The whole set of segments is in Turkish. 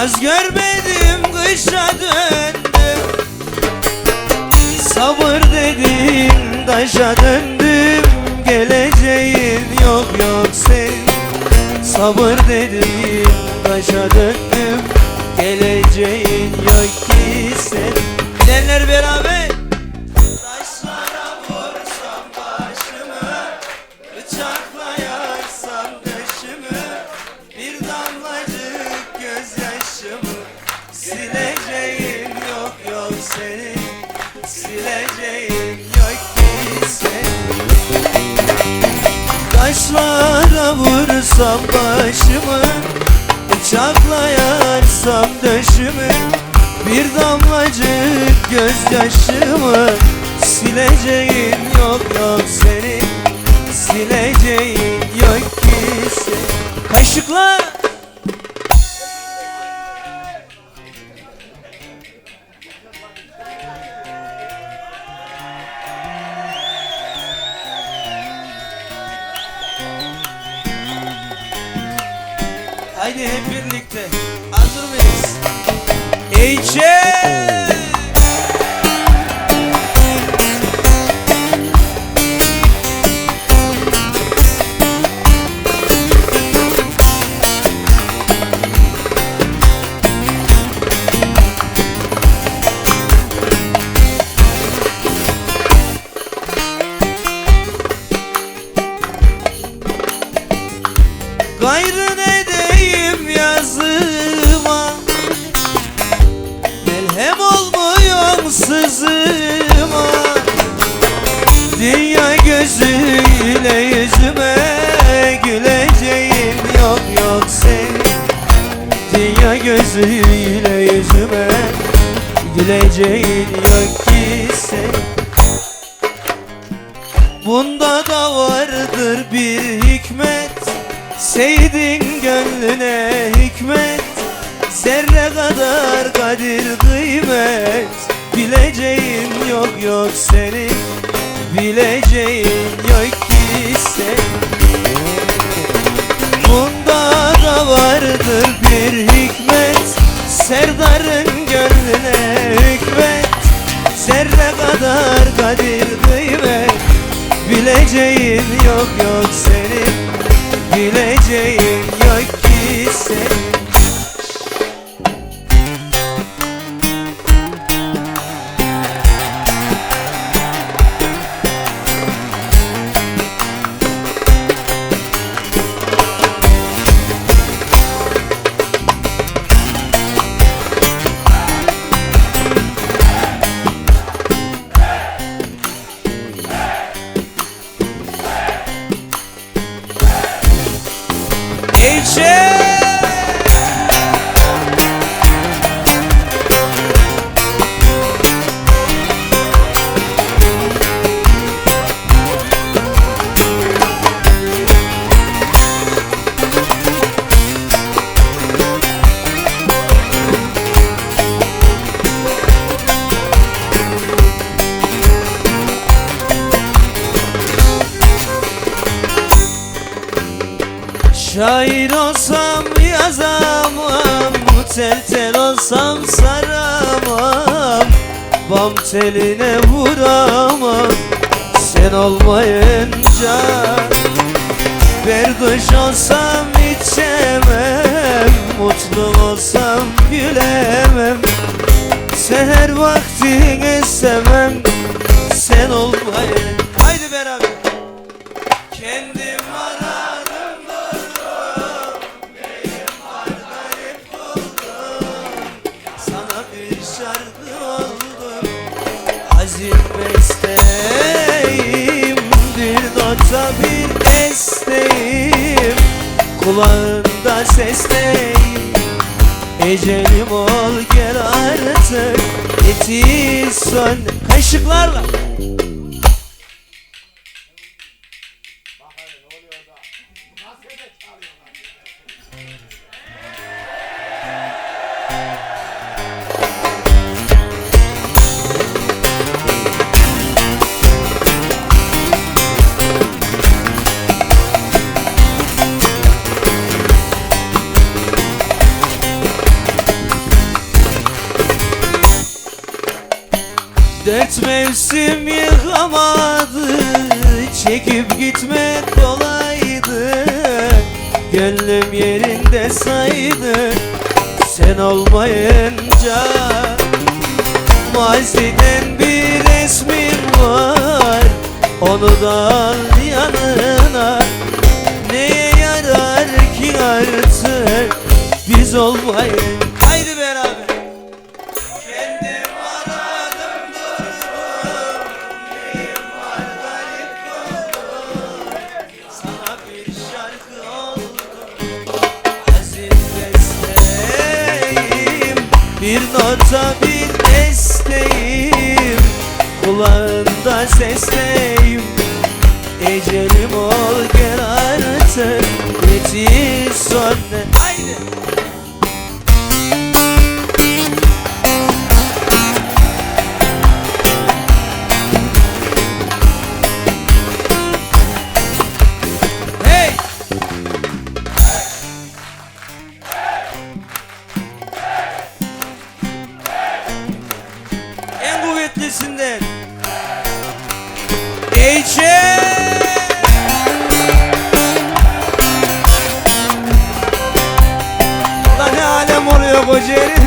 Yaz görmedim kışa döndüm Sabır dedim taşa döndüm. Geleceğin yok yok senin. Sabır dedim taşa döndüm. Geleceğin yok vursam başımı Bıçakla yarsam döşümü Bir damlacık gözyaşımı Sileceğim yok yok senin Sileceğin yok ki senin. Kaşıkla Haydi hep birlikte Hazır mıyız? Ece Dünya gözüyle yüzüme Güleceğim. Yok yok senin Dünya gözüyle yüzüme Güleceğin yok ki senin Bunda da vardır bir hikmet. Seydin gönlüne hikmet. Zerre kadar kadir kıymet. Bileceğin yok yok senin Bileceğin yok ki senin Bunda da vardır bir hikmet cheio. Şair olsam yazamam Tel tel olsam saramam. Bam teline vuramam. Sen olmayınca Berduş olsam içemem. Mutlu olsam gülemem. Seher vakti istemem Sen olmayın. Haydi beraber. Kendim bir şarkı oldum Bir nota bir esteğim Kulağında sesleyim Ecelim ol gel artık. Eti son Kaşıklarla Dört mevsim yıkamadı Çekip gitmek kolaydı. Gönlüm yerinde saydı Sen olmayınca. Maziden bir resmin var Onu da al yanına. Neye yarar ki artık Biz olmayın Bir nota bir desteğim. Kulağında sesleyim. Ecelim ol gel artık. Yetiş son Haydi alem oluyor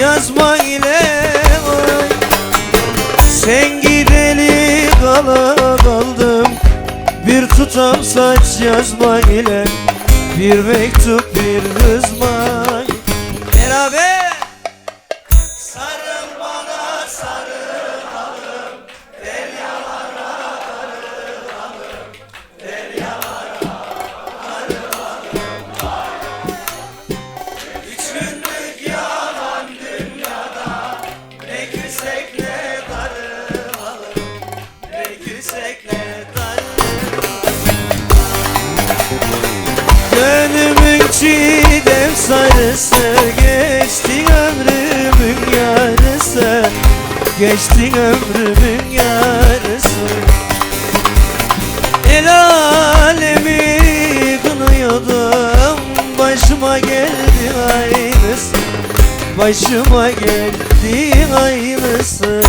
Yazma ile oy. Sen gideli kala kaldım. Bir tutam saç yazma ile Bir mektup bir hızma Geçti ömrümün yarısı. El alemi kınıyordum Başıma geldi aynısı. Başıma geldi aynısı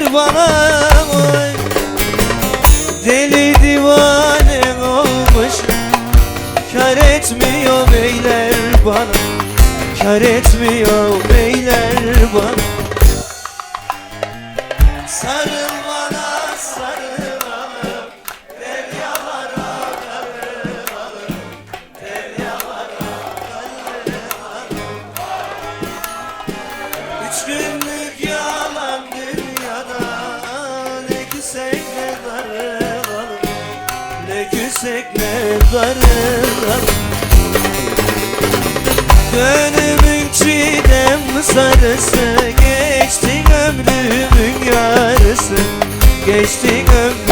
Beyler bana oy. Deli divane olmuş. Kar etmiyor beyler bana. Kar etmiyor beyler bana darılalım Gönlümün çiğdem sarısı Geçti ömrümün yarısı. Geçti ömrümün